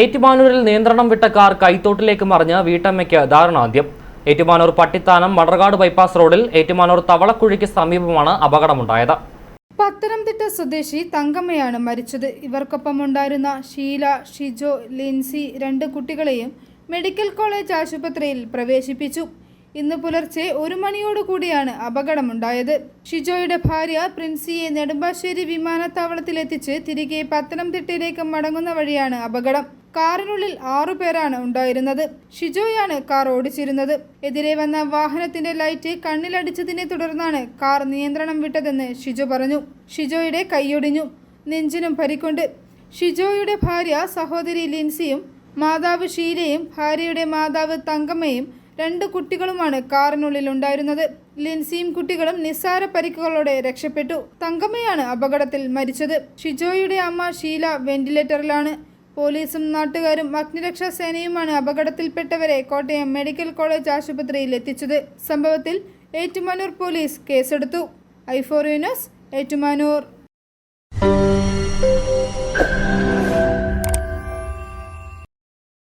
ഏറ്റുമാനൂരിൽ നിയന്ത്രണം വിട്ട കാർ കൈത്തോട്ടിലേക്ക് മറിഞ്ഞ് വീട്ടമ്മയ്ക്ക് ദാരുണാന്ത്യം. ഏറ്റുമാനൂർ പട്ടിത്താനം മണർകാട് ബൈപ്പാസ് റോഡിൽ ഏറ്റുമാനൂർ തവളക്കുഴിക്ക് സമീപമാണ് അപകടമുണ്ടായത്. പത്തനംതിട്ട സ്വദേശി തങ്കമ്മയാണ് മരിച്ചത്. ഇവർക്കൊപ്പം ഉണ്ടായിരുന്ന ഷീല ഷിജോ ലിൻസി രണ്ട് കുട്ടികളെയും മെഡിക്കൽ കോളേജ് ആശുപത്രിയിൽ പ്രവേശിപ്പിച്ചു. ഇന്ന് പുലർച്ചെ ഒരു മണിയോടുകൂടിയാണ് അപകടമുണ്ടായത്. ഷിജോയുടെ ഭാര്യ പ്രിൻസിയെ നെടുമ്പാശ്ശേരി വിമാനത്താവളത്തിലെത്തിച്ച് തിരികെ പത്തനംതിട്ടയിലേക്ക് മടങ്ങുന്ന വഴിയാണ് അപകടം. കാറിനുള്ളിൽ ആറുപേരാണ് ഉണ്ടായിരുന്നത്. ഷിജോയാണ് കാർ ഓടിച്ചിരുന്നത്. എതിരെ വന്ന വാഹനത്തിന്റെ ലൈറ്റ് കണ്ണിലടിച്ചതിനെ തുടർന്നാണ് കാർ നിയന്ത്രണം വിട്ടതെന്ന് ഷിജോ പറഞ്ഞു. ഷിജോയുടെ കൈയൊടിഞ്ഞു. നെഞ്ചിനും പരിക്കുണ്ട്. ഷിജോയുടെ ഭാര്യ സഹോദരി ലിൻസിയും മാതാവ് ഷീലയും ഭാര്യയുടെ മാതാവ് തങ്കമ്മയും രണ്ട് കുട്ടികളുമാണ് കാറിനുള്ളിൽ ഉണ്ടായിരുന്നത്. ലിൻസിയും കുട്ടികളും നിസ്സാര പരിക്കുകളോടെ രക്ഷപ്പെട്ടു. തങ്കമ്മയാണ് അപകടത്തിൽ മരിച്ചത്. ഷിജോയുടെ അമ്മ ഷീല വെന്റിലേറ്ററിലാണ്. പോലീസും നാട്ടുകാരും അഗ്നിരക്ഷാ സേനയുമാണ് അപകടത്തിൽപ്പെട്ടവരെ കോട്ടയം മെഡിക്കൽ കോളേജ് ആശുപത്രിയിൽ എത്തിച്ചത്. സംഭവത്തിൽ ഏറ്റുമാനൂർ പോലീസ് കേസെടുത്തു. ഐഫോറിയനസ് ഏറ്റുമാനൂർ.